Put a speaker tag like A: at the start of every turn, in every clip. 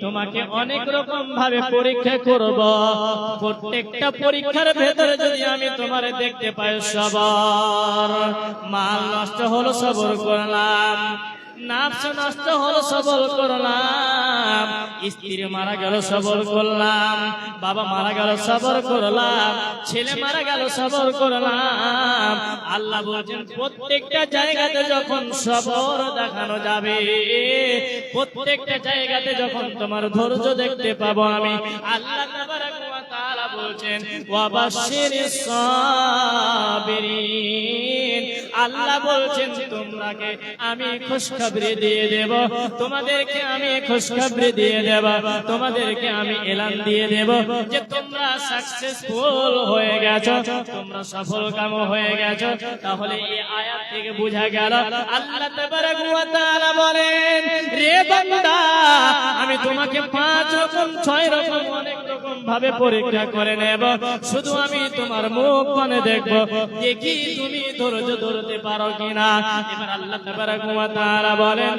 A: তোমাকে অনেক রকম ভাবে পরীক্ষা করব। প্রত্যেকটা পরীক্ষার ভেতরে যদি আমি তোমার দেখতে পাই সবার। মাল নষ্ট হলো সবর করলাম। নাফস নষ্ট হলো, সবল করলাম। স্ত্রী মারা গেল সবর করলাম। বাবা মারা গেল সবর করলাম। ছেলে মারা গেল সবর করলাম। আল্লাহ বলছেন, প্রত্যেকটা জায়গাতে যখন সবর দেখানো যাবে, প্রত্যেকটা জায়গাতে যখন তোমার ধৈর্য দেখতে পাবো আমি, আল্লাহ বলছেন ওয়াবাশশিরিস সাবিরিন। আল্লাহ বলছেন, তোমরাকে আমি খুশখবরি দিয়ে দেব, তোমাদেরকে আমি খুশখবরি দিয়ে দেব, তোমাদেরকে আমি এলান দিয়ে দেব যে তোমরা সাকসেসফুল হয়ে গেছো, তোমরা সফল কাম হয়ে গেছো। তাহলে এই আয়াত থেকে বোঝা গেল, আল্লাহ তাবারাক ওয়া তাআলা বলেন, রে বান্দা, আমি তোমাকে পাঁচ রকম, ছয় রকম অনেক ভাবে পরীক্ষা করে নেব শুধু আমি তোমার মুখ মানে দেখব দেখি তুমি ধৈর্য ধরতে পারো কিনা এবার আল্লাহ তাবারাক ওয়া তাআলা বলেন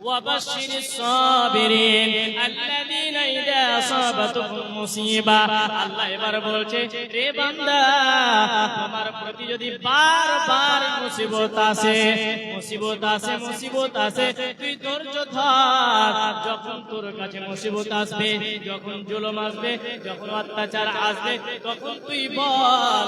A: وبشر الصابرين الذين إذا এবার বলছে, রে বান্দা, আমার প্রতি যদি মুসিবত আসে মুসিবত আসে মুসিবত আসে, তুই ধৈর্য যখন তোর কাছে মুসিবত আসবে, যখন জুলম আসবে, যখন অত্যাচার আসবে, তখন তুই বল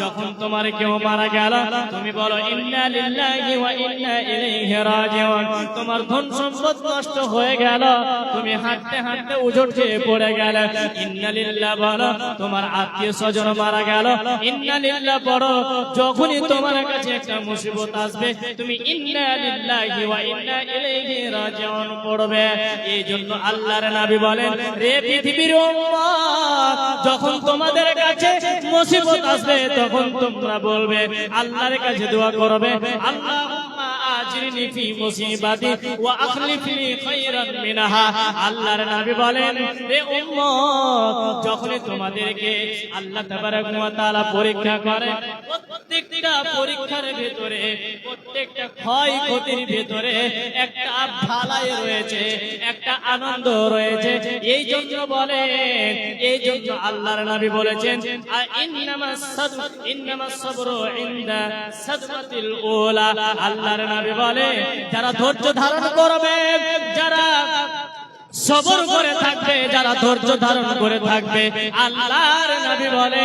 A: যখন তোমার কেউ মারা গেল, তুমি বলো, ইন্না লিল্লাহি ওয়া ইন্না ইলাইহি রাজিউন। তোমার ধন সম্পদ নষ্ট হয়ে গেল, তুমি হাঁটতে হাঁটতে উজট পড়ে গেল। ইন্না লিল্লাহ বলো, তোমার আত্মীয় স্বজন মারা গেল। ইন্না লিল্লাহ পড়ো যখনই তোমার কাছে একটা মুসিবত আসবে, তুমি ইন্না লিল্লাহি ওয়া ইন্না ইলাইহি রাজিউন পড়বে। এই জন্য আল্লাহর নবী বলেন পৃথিবীর যখন তোমাদের কাছে মুসিবত আসবে তখন তোমরা বলবে আল্লাহর কাছে দোয়া করবে। আল্লাহুম্মা আজরিনি ফি মুসিবাতি ওয়া আখলিফনি খায়রান মিনহা। আল্লাহর নবী বলেন হে উম্মত, যখনই তোমাদেরকে আল্লাহ তাবারাক ওয়া তাআলা পরীক্ষা করে, প্রত্যেকটা পরীক্ষার ভিতরে, প্রত্যেকটা ক্ষয় ক্ষতির ভিতরে একটা ভালাই রয়েছে, একটা আনন্দ রয়েছে। এই জন্য বলে এই জন্য আল্লাহর নবী বলেছেন ইন্নামাস সাবর ইন্নামাস সাবরু ইনদা সাদমাতিল উলা। আল্লাহর নবী বলে, যারা ধৈর্য ধারণ করবে, যারা সবর করে থাকবে, যারা ধৈর্য ধারণ করে থাকবে, আল্লাহর নবী বলে,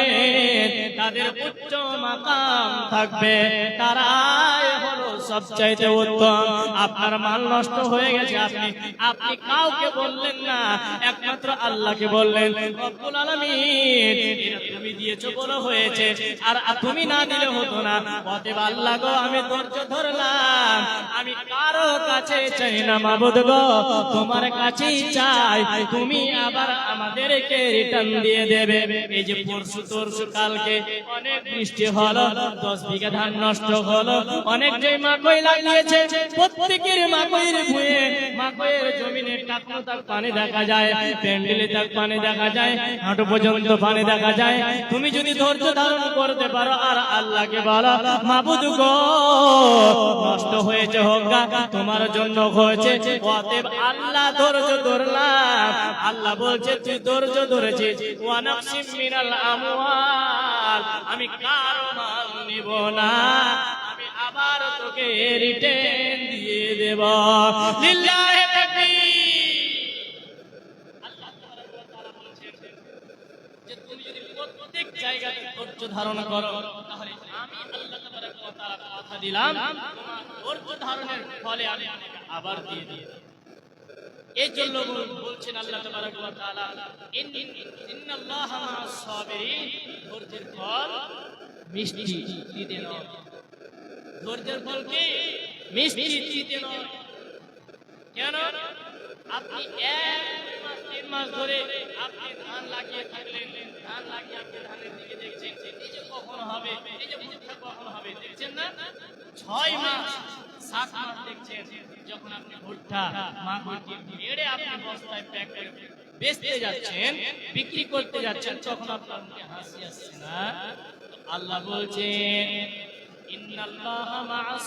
A: তাদের উচ্চ মাকাম থাকবে, তারাই হলো সবচাইতে উত্তম। আপনার মাল নষ্ট হয়ে গেছে, আপনি আপনি কাউকে বললেন না, একমাত্র আল্লাহকে বললেন, রব্বুল আলামিন। দিয়েছ বলে হয়েছে। আর তুমি না দিলে হতো না। অতএব আল্লাহ গো, আমি ধৈর্য ধরলাম। আমি কারও কাছে চাই না মাবুদ গো। তোমার কাছেই চাই। তুমি আবার আমাদেরকে রিটার্ন দিয়ে দেবে। এই যে পরশু তরশু কালকে অনেক বৃষ্টি হলো, দশ বিঘা ধান নষ্ট হলো। অনেক যে মাকই লাগিয়েছে, প্রত্যেকের মাকইয়ের ভুঁয়ে। মাকইয়ের জমিনে টাকনো তাক পানি দেখা যায় প্যান্ডেলে তাক পানি দেখা যায়, হাঁটু পর্যন্ত পানি দেখা যায়। তুমি যদি ধৈর্য ধারণ করতে পারো, আর আল্লাহকে বলো, মাবুদ গো, নষ্ট হয়েছে হোক তোমার জন্য হয়েছে। অতএব আল্লাহ ধৈর্য ধরলাম। আল্লাহ বলছে, তুই ধৈর্য ধরেছিস। ওয়ানাকসিম মিনাল আমওয়াল। আমি কারও মাল নিব না। আমি আবার তোকে রিটেন দিয়ে দেব। লিল্লাহি তাকবীর আল্লাহ তাবারাক ওয়া তাআলা বলছেন যে তুমি যদি প্রত্যেক জায়গায় ধৈর্য ধারণ করো। তাহলে আমি আল্লাহ তাবারাক ওয়া তাআলা কথা দিলাম। তোমার ধৈর্য ধারণের ফলে আমি আবার দিয়ে দিয়ে এই জন্য বল- বলছেন আল্লাহ তাবারাক ওয়া তাআলা, ইন ইন্নাল্লাহা মা'আস সাবিরিন। ধৈর্যের ফল মিষ্টি দিতে নয় ধৈর্যের ফল কি? মিষ্টি দিতে নয় কেন? আপনি এক মাস, তিন মাস ধরে আপনি ধান লাগিয়ে থাকলেন। ধান লাগিয়ে আপনি ধানের দিকে দেখছেন এই যে কখন হবে এই যে ভুট্টা কখন হবে দেখছেন না? ছয় মাস সাত মাস দেখছেন যখন আপনি ভুট্টা মাগুরকে মেরে আপনি বস্তায় প্যাক করে বেচতে যাচ্ছেন বিক্রি করতে যাচ্ছেন তখন আপনার মুখে হাসি আসছে না আল্লাহ বলছেন ইন্নাল্লাহ মা'আস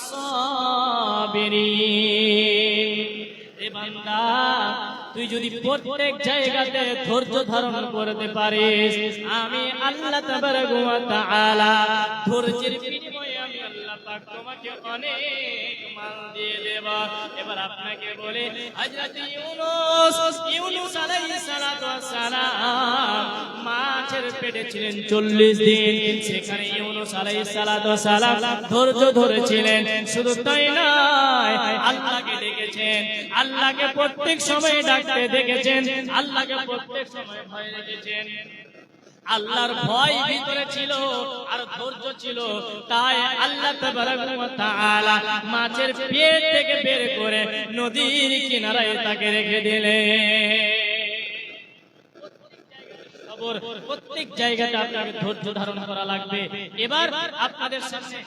A: সাবিরিন তুই যদি প্রত্যেক জায়গাতে ধৈর্য ধারণ করতে পারিস আমি আল্লাহ তাআলা ধৈর্যের পাক তোমাকে অনেক মান দিয়ে দেব। এবার আপনাকে বলে, হযরত ইউনূস ইউনূস আলাইহিস সালাম মাছের পেটে ছিলেন 40 দিন। সেখানে ইউনূস আলাইহিস সালাতু সালাম ধৈর্য ধরেছিলেন। শুধু তাই নয়, আল্লাহকে ডেকেছেন, আল্লাহকে প্রত্যেক সময় ডাকতে দেখেছেন, আল্লাহকে প্রত্যেক সময় ভয় রেখেছেন। আল্লাহর ভয় ভিতরে ছিল আর ধৈর্য ছিল। তাই আল্লাহ তাআলা মাছের পেট থেকে বের করে নদীর কিনারায় তাকে রেখে দিলেন। প্রত্যেক জায়গাতে আপনাকে ধৈর্য ধারণ করা লাগবে। এবার আপনাদের সামনে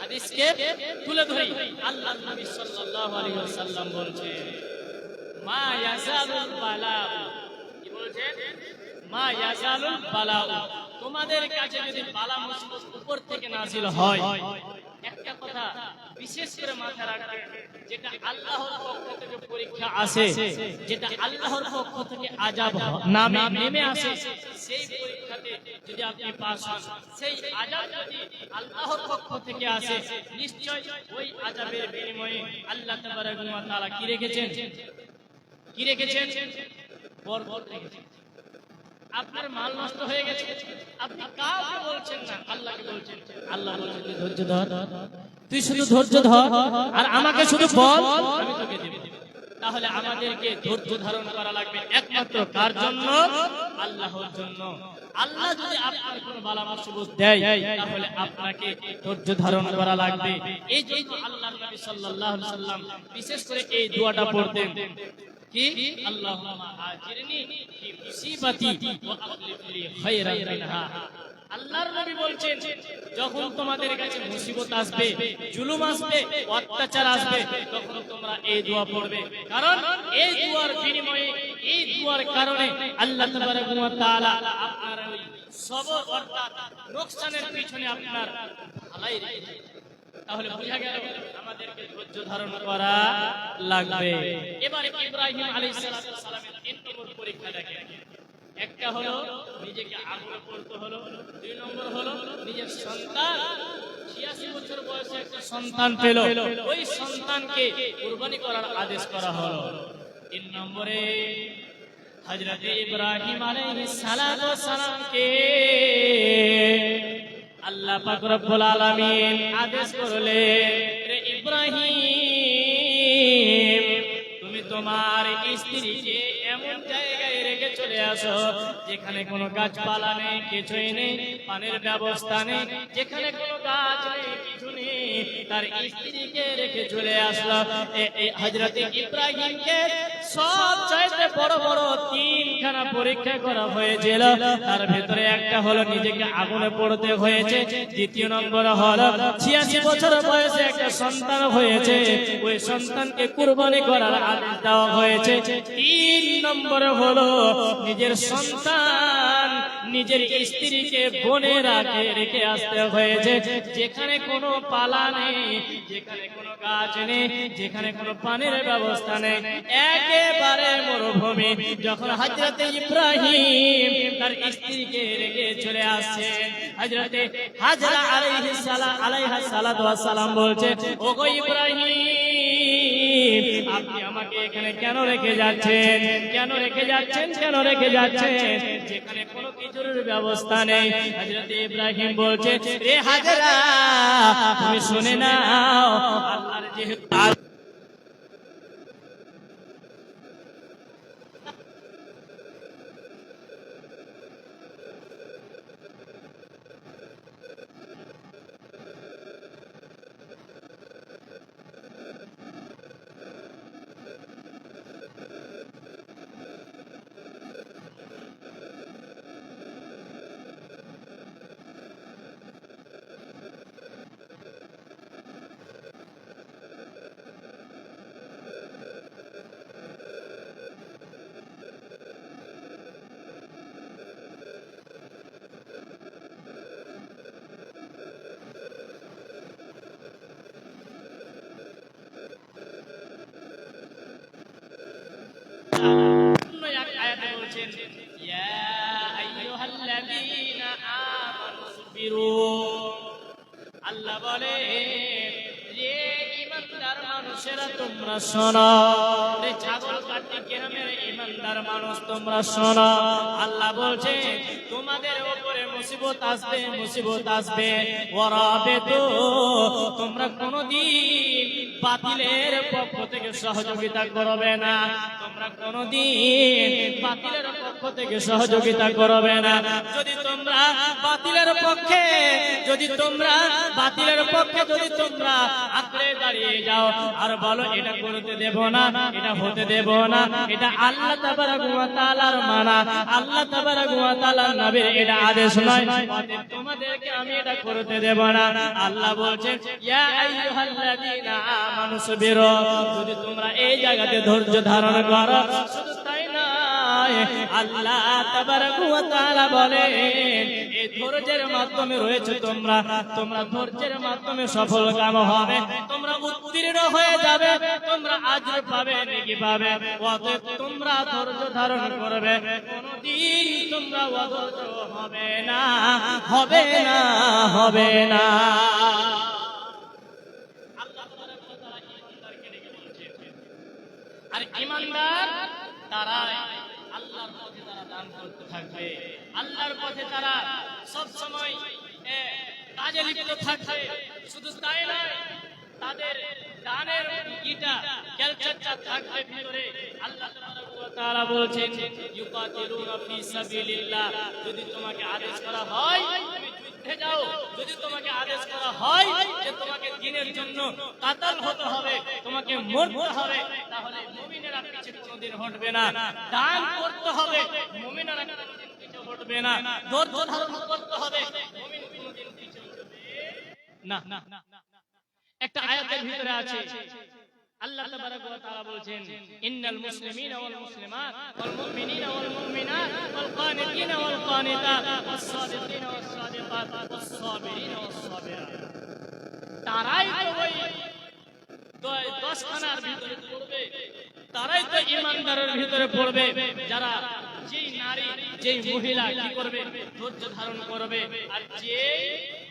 A: হাদিসকে তুলে ধরি। আল্লাহ নবী সাল্লাল্লাহু আলাইহি ওয়াসাল্লাম বলছেন মা ইয়াজালুল বালা তোমাদের কাছে যদি বালা মুসিবত উপর থেকে নাজিল হয়, একটা কথা বিশেষ করে মাথায় রাখবেন যেটা আল্লাহর পক্ষ থেকে পরীক্ষা আসে, যেটা আল্লাহর পক্ষ থেকে আযাব নামে, নেমে আসে, সেই পরীক্ষাতে যদি আপনি পাস হন, সেই আযাব যদি আল্লাহর পক্ষ থেকে আসে, নিশ্চয় ওই আযাবের বিনিময়ে আল্লাহ তাবারক তাআলা কি রেখেছেন? কি রেখেছেন? আপনার মাল নষ্ট হয়ে গেছে। আপনি কাউকে বলছেন না, আল্লাহকে বলছেন। আল্লাহ বলছেন ধৈর্য ধর। তুই শুধু ধৈর্য ধর। আর আমাকে শুধু বল, আমি তোকে দেব। তাহলে আমাদেরকে ধৈর্য ধারণ করা লাগবে একমাত্র কার জন্য? আল্লাহর জন্য। আল্লাহ যদি আপনার কোন বালা মুসিবত দেয়, তাহলে আপনাকে ধৈর্য ধারণ করা লাগবে। এই জন্য আল্লাহর নবী সাল্লাল্লাহু আলাইহি সাল্লাম বিশেষ করে এই দোয়াটা পড়তেন। কি আল্লাহুম্মা ফি মুসিবাতি ওয়া আখলিফ লি খায়রান মিনহা। আল্লাহর নবী বলছেন, যখন তোমাদের কাছে মুসিবত আসবে, জুলুম আসবে, অত্যাচার আসবে, তখন তোমরা এই দোয়া পড়বে। কারণ এই দুয়ার বিনিময়ে, এই দুয়ার কারণে আল্লাহ তাবারক ওয়া তাআলা আপনার ওই সবর অর্থাৎ লোকসানের পিছনে আপনার ভালাই রেখেছে তাহলে বোঝা গেল আমাদেরকে ধৈর্য ধারণ করা লাগবে। এবার ইব্রাহিম আলাইহিস সালামের তিন নম্বর পরীক্ষা দেখেন। একটা হলো নিজেকে আগুনে পড়তে হলো দুই নম্বর হলো নিজের সন্তান ছিয়াশি বছর বয়সে একটা সন্তান পেল। ওই সন্তানকে কুরবানি করার আদেশ করা হলো। তিন নম্বরে হযরত ইব্রাহিম আলাইহিস সালামকে আল্লাহ পাক রব্বুল আলামিন আদেশ করলেন, রে ইব্রাহিম, তুমি তোমার স্ত্রীকে এমন জায়গায় রেখে চলে আসো, যেখানে কোনো গাছপালা নেই, কিছুই নেই, পানির ব্যবস্থা নেই, যেখানে তার স্ত্রীকে রেখে চলে আসলো হজরত ইব্রাহিমকে সব চাইতে বড় বড় তিনখানা পরীক্ষা করা হয়েছিল। তার ভেতরে একটা হলো নিজেকে আগুনে পড়তে হয়েছে। দ্বিতীয় নম্বর হলো ছিয়াশি বছর বয়সে একটা সন্তান হয়েছে। ওই সন্তানকে কুরবানি করার আদেশ দেওয়া হয়েছে। তিন নম্বর হলো নিজের সন্তান নিজের স্ত্রীকে বনে রাখে, রেখে আসতে হয়েছে। যেখানে কোনো পালা নেই, যেখানে কোনো গাছ নেই, যেখানে কোনো পানির ব্যবস্থা নেই। একেবারে মরুভূমি। যখন হাজরাতে ইব্রাহিম তার স্ত্রীকে রেখে চলে আসছে হাজরাতে হাজরা আলাইহিস সালাম আলাইহা সালাতু ওয়াস সালাম বলছে, ওগো ইব্রাহিম, আপনি আমাকে এখানে কেন রেখে যাচ্ছেন? কেন রেখে যাচ্ছেন? কেন রেখে যাচ্ছেন? যেখানে ব্যবস্থা নেই হযরত ইব্রাহিম বলছে রে হাজরা তুমি শুনে নাও আল্লাহর যেহেতু আল্লাহ বলে তোমরা কোনদিন মুসিবত তোমরা বাতিলের পক্ষ থেকে সহযোগিতা করবে না। তোমরা কোনদিন বাতিলের পক্ষ থেকে সহযোগিতা করবে না। যদি তোমরা বাতিলের পক্ষে, যদি তোমরা বাতিলের পক্ষে, যদি তোমরা আঁকড়ে দাঁড়িয়ে যাও, আর বলো, এটা করতে দেব না, এটা হতে দেব না। এটা আল্লাহ তাআলার মানা। আল্লাহ তাআলার নবীর এটা আদেশ নয়। তোমাদেরকে আমি এটা করতে দেব না। আল্লাহ বলছে আমানু সাবিরু। যদি তোমরা এই জায়গাতে ধৈর্য ধারণ করো আল্লাহ বলেন এই ধৈর্যের মাধ্যমে রয়েছে তোমরা। তোমরা ধৈর্যের মাধ্যমে সফল কাম হবে। তোমরা উত্তীর্ণ হয়ে যাবে। তোমরা আজর পাবে, নাকি পাবে। অতএব তোমরা ধৈর্য ধারণ করবে। কোনদিন তোমরা অধৈর্য হবে না হবে না হবে না। আর ইমানদার তারা থাকবে। আল্লাহর পথে তারা সব সময় কাজে লিপ্ত থাকবে। শুধু তাই নয়, তাদের দানের ইটা ক্যালচারটা থাকবে ভিতরে। আল্লাহ তাআলা বলছেন, ইউকাতিলুনা ফি সাবিলিল্লাহ। যদি তোমাকে আদেশ করা হয় যুদ্ধে যাও। যদি তোমাকে আদেশ করা হয় যে তোমাকে দিনের জন্য কাতাল হতে হবে, তোমাকে মরতে হবে, তাহলে মুমিনেরা পিছে কোনোদিন হটবে না। দান করতে হবে হটবে না ধৈর্য ধারণ করতে হবে না না। একটা আয়াতের ভিতরে আছে। আল্লাহ তাবারাক ওয়া তাআলা বলছেন, ইন্নাল মুসলিমিনা ওয়াল মুসলিমাত, ওয়াল মুমিনিনা ওয়াল মুমিনাত, ওয়াল কানিতিনা ওয়াল কানিতাত, ওয়াস সাদিকিনা ওয়াস সাদিকাত, ওয়াস সাবিরিনা ওয়াস সাবিরাত। তারাই তো ওই দশখানার ভিতরে পড়বে। তারাই তো ইমানদারের ভিতরে পড়বে। যারা যেই নারী, যেই মহিলা কি করবে? ধৈর্য ধারণ করবে। আর যে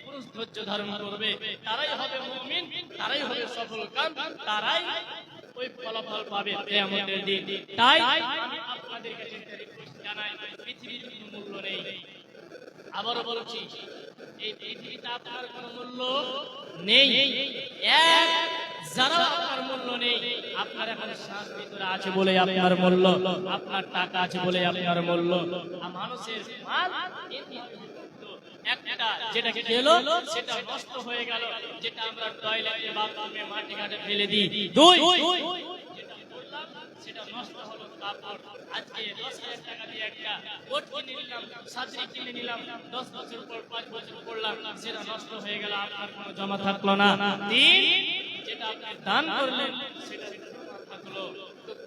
A: পুরুষ ধৈর্য ধারণ করবে, তারাই হবে মুমিন, তারাই হবে সফল কাম, তারাই ওই ফলাফল পাবে কিয়ামতের দিন। তাই আপনাদের কাছে জানাই, পৃথিবীর কোনো মূল্য নেই। আবারও বলছি, এই পৃথিবীতে আপনার কোনো মূল্য নেই। এক যারা আপনার মূল্য নেই আপনার এখন শ্বাস ভিতরে আছে বলে আপনার মূল্য। আপনার টাকা আছে বলে আপনার মূল্য। মানুষের মাল একটা যেটা খেলো সেটা নষ্ট হয়ে গেল। যেটা আমরা টয়লেটে বাথরুমে মাটি ঘাটে ফেলে দিই। দুই। সেটা নষ্ট হলো কাপড় আজকে দশ হাজার টাকা দিয়ে একটা কোট কিনে নিলাম সাজরি কিনে নিলাম দশ বছর পর পাঁচ বছর পড়লাম সেটা নষ্ট হয়ে গেল আপনার কোনো জমা থাকল না। তিন। যেটা আপনি দান করলেন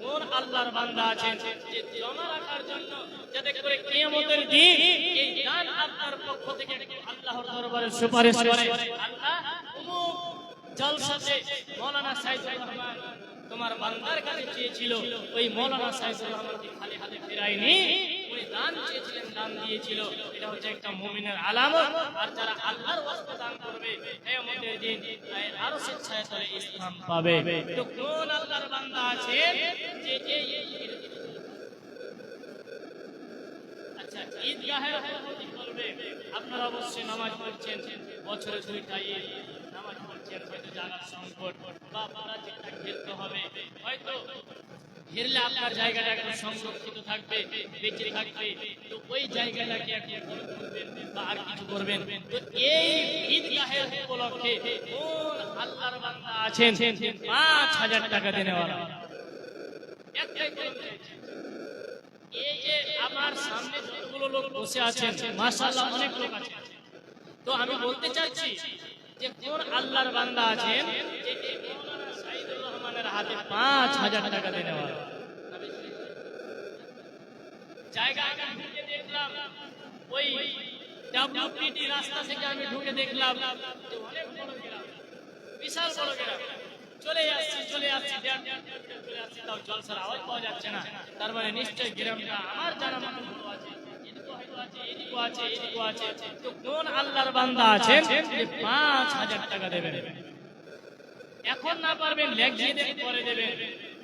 A: কোন আল্লাহর বান্দা আছেন যে জমা রাখার জন্য যাতে করে কিয়ামতের দিন এই দান আপনার পক্ষ থেকে আল্লাহর দরবারে সুপারিশ করে? আল্লাহ, অমুক জলসাতে মৌলানা সাইদুর রহমান তোমার বান্দার কাছে চেয়েছিল, ওই মৌলানা সাইদুর রহমানকে খালি হাতে ফেরায়নি। দান চেয়েছিলেন, দান দিয়েছিল। এটা হচ্ছে একটা আলামত। আর যারা আল্লাহর দান করবে আরও স্বেচ্ছায় পাবে। তো কোন আল্লাহর বান্দা আছে আচ্ছা ঈদগাহের আপনারা অবশ্যই নামাজ পড়ছেন, বছরে দুইটা ঈদ। নামাজ পড়ছেন, হয়তো জায়গার সংকট। বা খেলতে হবে, হয়তো ঘিরলে আপনার জায়গাটা একটু সংরক্ষিত থাকবে, বেঁচে থাকবে। তো ওই জায়গাটাকে আপনি বা আর কিছু করবেন? তো এই ঈদগাহের উপলক্ষে কোন আল্লাহর বান্দা আছেন পাঁচ হাজার টাকা এই যে আমার সামনে যতগুলো লোক বসে আছেন, মাশাআল্লাহ অনেক লোক আছেন তো আমি বলতে চাচ্ছি যে কোন আল্লাহর বান্দা আছেন যে এই মৌলানা সাইদুর রহমানের হাতে পাঁচ হাজার টাকা দেওয়া জায়গা আমি ঢুকে দেখলাম। ওই ডাব্লিউপিটি রাস্তা থেকে আমি ঢুকে দেখলাম অনেক বড় গ্রাম, বিশাল বড় গ্রাম। চলে আসছি চলে আসছি চলে আসছি, তাও জলসার আওয়াজ পাওয়া যাচ্ছে না। তার মানে নিশ্চয়ই গ্রামটা আমার জানা মতো ভালো আছে, এদিকও আছে এদিকও আছে তো কোন আল্লাহর বান্দা আছেন পাঁচ হাজার টাকা দেবেন? এখন না পারবেন লেখিয়ে দেবেন পরে দেবেন।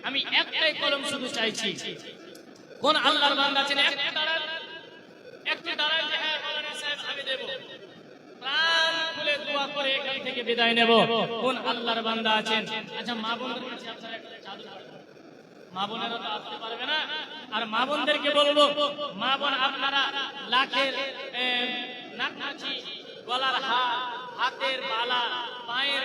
A: আমি একটাই কলম শুধু চাইছি। কোন আল্লাহর বান্দা আছেন একটু দাঁড়ান। একটু দাঁড়ান যে হ্যাঁ মাওলানা সাহেব, আমি দেব। প্রাণ খুলে দোয়া করে এখান থেকে বিদায় নেব। কোন আল্লাহর বান্দা আছেন? আচ্ছা মা বোনদের কাছে আপনারা একটা পাঠান। মা বোনেরা তো আসতে পারবে না। আর মা বোনদেরকে বলব, মা বোন আপনারা লাখের নাকনাচি গলার হার হাতের বালা, পায়ের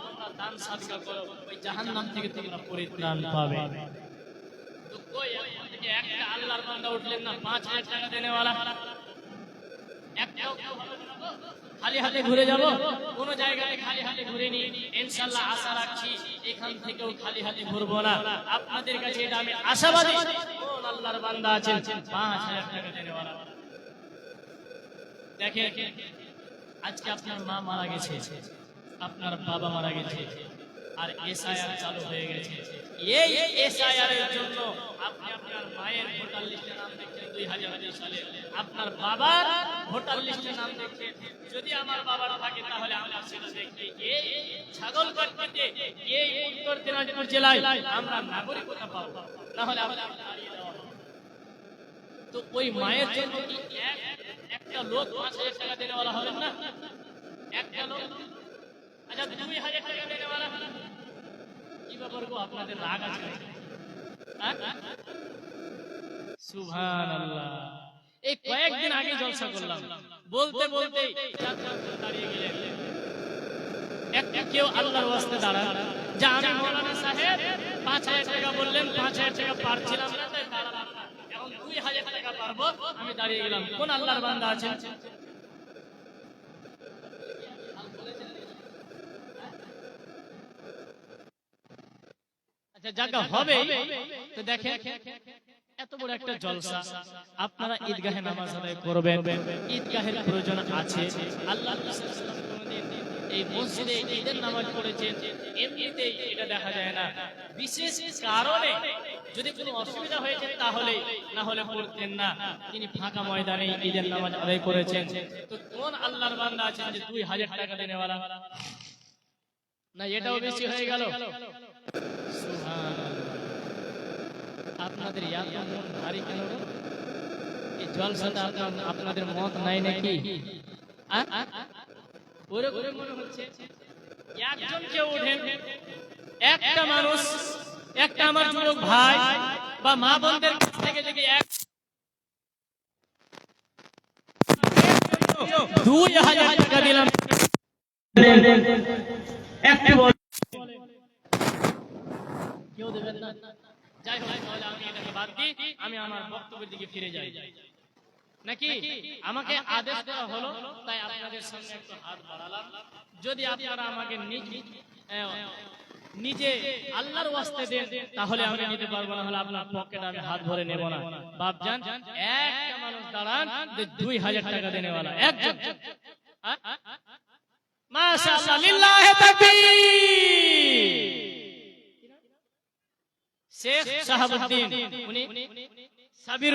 A: দান সাদকা করো ওই জাহান্নাম থেকে তোমরা পরিত্রাণ পাবে। তো কই এখন থেকে একটা আল্লাহর বান্দা উঠলেন না পাঁচ হাজার টাকা দেনেওয়ালা। একটাও কেউ হবে না খালি হাতে ঘুরে যাব কোন জায়গায় খালি হাতে ঘুরে নি ইনশাআল্লাহ আশা রাখছি এখান থেকেও খালি হাতে ঘুরবো না। আপনাদের কাছে এটা আমি আশাবাদী। কোন আল্লাহর বান্দা আছেন? পাঁচ হাজার টাকা দেনেওয়ালা। দেখেন আজকে আপনার মা মারা গেছে। আপনার বাবা মারা গেছে। আর এসআইআর চালু হয়ে গেছে। এই এসআইআর এর জন্য আপনি আপনার মায়ের ভোটার লিস্টে নাম দেখছেন দুই হাজার সালে। আপনার বাবার ভোটার লিস্টে নাম দেখছেন। যদি আমার বাবার থাকে তাহলে আমার সেটা দেখতে এই ছাগল কাটতে এই উত্তর দিনাজপুর জেলায় আমরা নাগরিকতা পাবো। না হলে আমরা হারিয়ে দেওয়া তো ওই মায়ের জন্য একটা লোক পাঁচ হাজার টাকা বলা হবে না? একটা লোক আচ্ছা দুই হাজার টাকা দেনে বলা কি ব্যাপার গো আপনাদের রাগ আছে? সুভান আল্লাহ এই কয়েকদিন আগে জলসা করলাম। বলতে বলতে দাঁড়িয়ে গেলেন। একটা কেউ আল্লাহর ওয়াস্তে দাঁড়ান। যা আমি মৌলানা সাহেব পাঁচ হাজার টাকা বললেন পাঁচ হাজার টাকা পারছিলাম না। তাই দাঁড়ালাম এখন দুই হাজার টাকা পারব আমি দাঁড়িয়ে গেলাম। কোন আল্লাহর বান্দা আছেন? আচ্ছা জায়গা হবে। তো দেখেন এত বড় একটা জলসা। আপনারা ঈদগাহে নামাজ আদায় করবেন। ঈদগাহের প্রয়োজন আছে। আল্লাহ এই মসজিদে ঈদের নামাজ পড়েছেন। এমনিতেই এটা দেখা যায় না। বিশেষ কারণে যদি কোনো অসুবিধা হয়েছে তাহলে না হলে পড়তেন না। তিনি ফাঁকা ময়দানে ঈদের নামাজ আদায় করেছেন। তো কোন আল্লাহর বান্দা আছেন যে দুই হাজার টাকা দেনেওয়ালা? না এটাও বেশি হয়ে গেল। আপনাদের এত মন ভারী কেন গো? এই জলসাতে আপনার- আপনাদের মত নাই নাকি আ? ওরকম মনে হচ্ছে একজন কেউ ওঠেন একটা মানুষ একটা আমার যুবক ভাই বা মা বোনদের কাছ থেকে যদি এক দুই হাজার টাকা দিলাম। একটু বল। কেউ দেবেন না। যাই হোক, তাহলে আমি এটাকে বাদ দিই। আমি আমার বক্তব্যের দিকে ফিরে যাই। নাকি? আমাকে আদেশ দেওয়া হলো, তাই আপনাদের সামনে একটু হাত বাড়ালাম। যদি আপনারা আমাকে নিজ নিজে আল্লাহর ওয়াস্তে দেন, তাহলে আমি নিতে পারব না, হলে আপনার পকেটে আমি হাত ভরে নেব না। বাপজান একটা মানুষ দাঁড়ান, যে দুই হাজার টাকা দেনেওয়ালা। একজন? মাশাআল্লাহ, লিল্লাহি তাকবীর। শেখ শাহাবুদ্দিন, উনি সাবির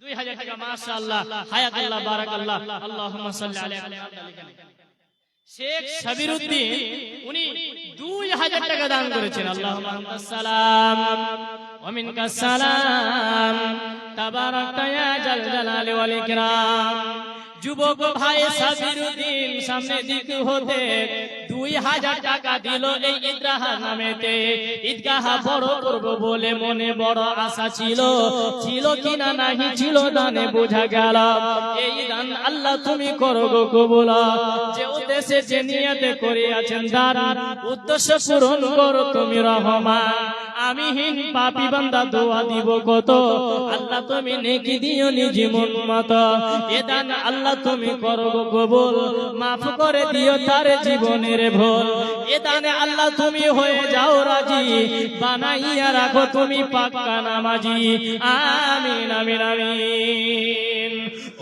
A: দুই হাজার টাকা, মাশাআল্লাহ, হায়াতুল্লাহ, বারাকাল্লাহ, আল্লাহুম্মা সাল্লি আলাইহি শেখ সাবির উনি দুই হাজার টাকা দান করেছেন, আল্লাহুম্মা সালাম। সালাম তাবারাকতা ইয়া জাল জালালি ওয়াল ইকরাম। যুবক ভাই সাবিরুদ্দিন সামনে দিক হতে দুই হাজার টাকা দিল এই ঈদগাহ নামেতে। ঈদগাহ বড় করব বলে মনে বড় আশা ছিল। ছিল কিনা নাহি ছিল দানে বোঝা গেল। এই দান আল্লাহ তুমি করো গো যে উদ্দেশ্যে যে নিয়তে করিয়াছেন দান, উদ্দেশ্য পূরণ করো তুমি রহমান। আমি হীন পাপি বান্দা, দোয়া দিব কত? আল্লাহ তুমি নেকি দিও নিজ মন মত। এ দান আল্লাহ তুমি করো কবুল, মাফ করে দিও তার জীবনের ভুল। এ আল্লাহ তুমি হয়ে যাও রাজি, বানাইয়া রাখো তুমি পাক্কা নামাজি। আমিন আমিন আমিন।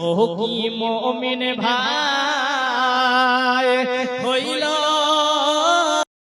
A: ও কি মুমিন ভাই